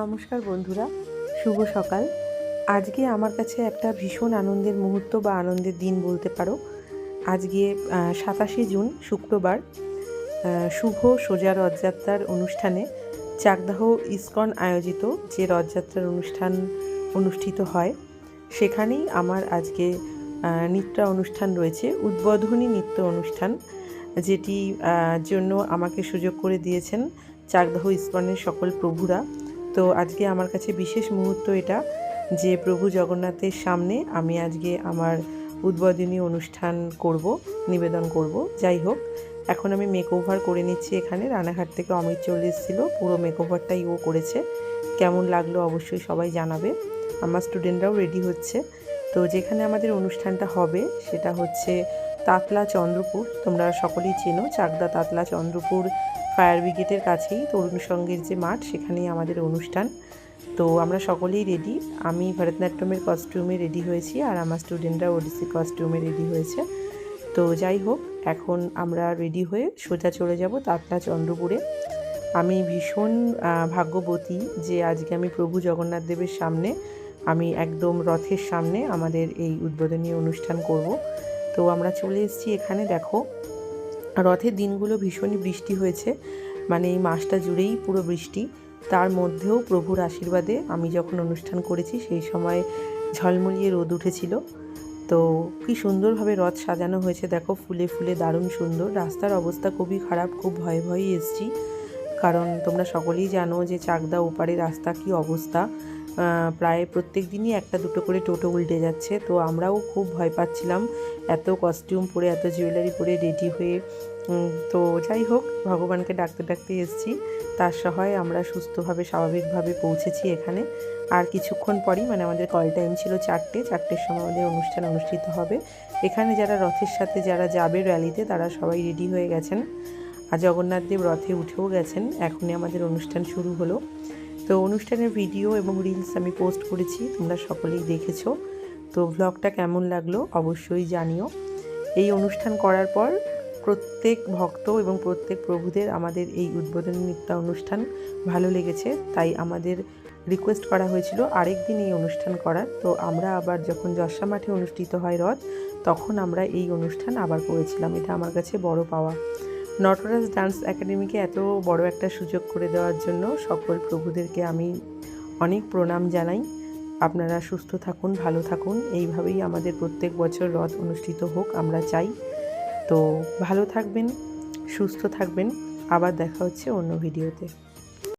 নমস্কার বন্ধুরা, শুভ সকাল। আজকে আমার কাছে একটা ভীষণ আনন্দের মুহূর্ত বা আনন্দের দিন বলতে পারো। আজকে সাতাশে জুন, শুক্রবার শুভ সোজা রথযাত্রার অনুষ্ঠানে চাকদাহ ইস্কন আয়োজিত যে রথযাত্রার অনুষ্ঠান অনুষ্ঠিত হয়, সেখানেই আমার আজকে নৃত্য অনুষ্ঠান রয়েছে, উদ্বোধনী নৃত্য অনুষ্ঠান, যেটি জন্য আমাকে সুযোগ করে দিয়েছেন চাকদাহ ইস্কনের সকল প্রভুরা। তো আজকে আমার কাছে বিশেষ মুহূর্ত এটা যে প্রভু জগন্নাথের সামনে আমি আজকে আমার উদ্বোধনী অনুষ্ঠান করব, নিবেদন করব। যাই হোক, এখন আমি মেকওভার করে নিচ্ছি এখানে। রানাঘাট থেকে অমিত চলে এসেছিল। পুরো মেকওভারটাই ও করেছে। কেমন লাগল অবশ্যই সবাই জানাবে। আমার স্টুডেন্টরাও রেডি হচ্ছে। তো যেখানে আমাদের অনুষ্ঠানটা হবে, সেটা হচ্ছে তাতলা চন্দ্রপুর। তোমরা সকলেই চেনো চাকদা তাতলা চন্দ্রপুর ফায়ার ব্রিগেডের কাছেই তরুণ সঙ্গের যে মাঠ, সেখানেই আমাদের অনুষ্ঠান। তো আমরা সকলেই রেডি আমি ভরতনাট্যমের কস্টিউমে রেডি হয়েছি আর আমার স্টুডেন্টরা ওডিসি কস্টিউমে রেডি হয়েছে। তো যাই হোক, এখন আমরা রেডি হয়ে সোজা চলে যাব তাতলা চন্দ্রপুরে। আমি ভীষণ ভাগ্যবতী যে আজকে আমি প্রভু জগন্নাথ দেবের সামনে, আমি একদম রথের সামনে আমাদের এই উদ্বোধনী অনুষ্ঠান করব। তো আমরা চলে এসেছি এখানে, দেখো। রথের দিনগুলো ভীষণই বৃষ্টি হয়েছে। মানে এই মাসটা জুড়েই পুরো বৃষ্টি। তার মধ্যেও প্রভুর আশীর্বাদে আমি যখন অনুষ্ঠান করেছি, সেই সময় ঝলমলিয়ে রোদ উঠেছিল। তো কি সুন্দরভাবে রথ সাজানো হয়েছে। দেখো, ফুলে ফুলে দারুণ সুন্দর। রাস্তার অবস্থা খুবই খারাপ, খুব ভয়ে ভয়ে এসছি। কারণ তোমরা সকলেই জানো যে চাকদা ওপারে রাস্তা কি অবস্থা। প্রায় প্রত্যেক দিনই একটা দুটো করে টোটো উল্টে যাচ্ছে। তো আমরাও খুব ভয় পাচ্ছিলাম। এত কস্টিউম পরে, এত জুয়েলারি পরে রেডি হয়ে তো যাই হোক, ভগবানকে ডাকতে ডাকতে এসেছি। তার সহায় আমরা সুস্থভাবে, স্বাভাবিকভাবে পৌঁছেছি এখানে। আর কিছুক্ষণ পরই মানে আমাদের কল টাইম ছিল চারটে, চারটের সময় আমাদের অনুষ্ঠান অনুষ্ঠিত হবে। এখানে যারা রথের সাথে যারা যাবে র্যালিতে তারা সবাই রেডি হয়ে গেছেন। আর জগন্নাথদেব রথে উঠেও গেছেন। এখনই আমাদের অনুষ্ঠান শুরু হলো। তো অনুষ্ঠানের ভিডিও এবং রিলস আমি পোস্ট করেছি, তোমরা সকলেই দেখেছ। তো ভ্লগটা কেমন লাগল অবশ্যই জানিও। এই অনুষ্ঠান করার পর প্রত্যেক ভক্ত এবং প্রত্যেক প্রভুদের আমাদের এই উদ্বোধনী নৃত্য অনুষ্ঠান ভালো লেগেছে, তাই আমাদের রিকোয়েস্ট করা হয়েছিল আরেক দিন এই অনুষ্ঠান করার। তো আমরা আবার যখন যশা মাঠে অনুষ্ঠিত হয় রথ, তখন আমরা এই অনুষ্ঠান আবার করেছিলাম। এটা আমার কাছে বড় পাওয়া। নটরাজ ডান্স একাডেমিকে এত বড় একটা সুযোগ করে দেওয়ার জন্য সকল প্রভুদেরকে আমি অনেক প্রণাম জানাই। আপনারা সুস্থ থাকুন, ভালো থাকুন। এইভাবেই আমাদের প্রত্যেক বছর রথ অনুষ্ঠিত হোক, আমরা চাই। তো ভালো থাকবেন, সুস্থ থাকবেন। আবার দেখা হচ্ছে অন্য ভিডিওতে।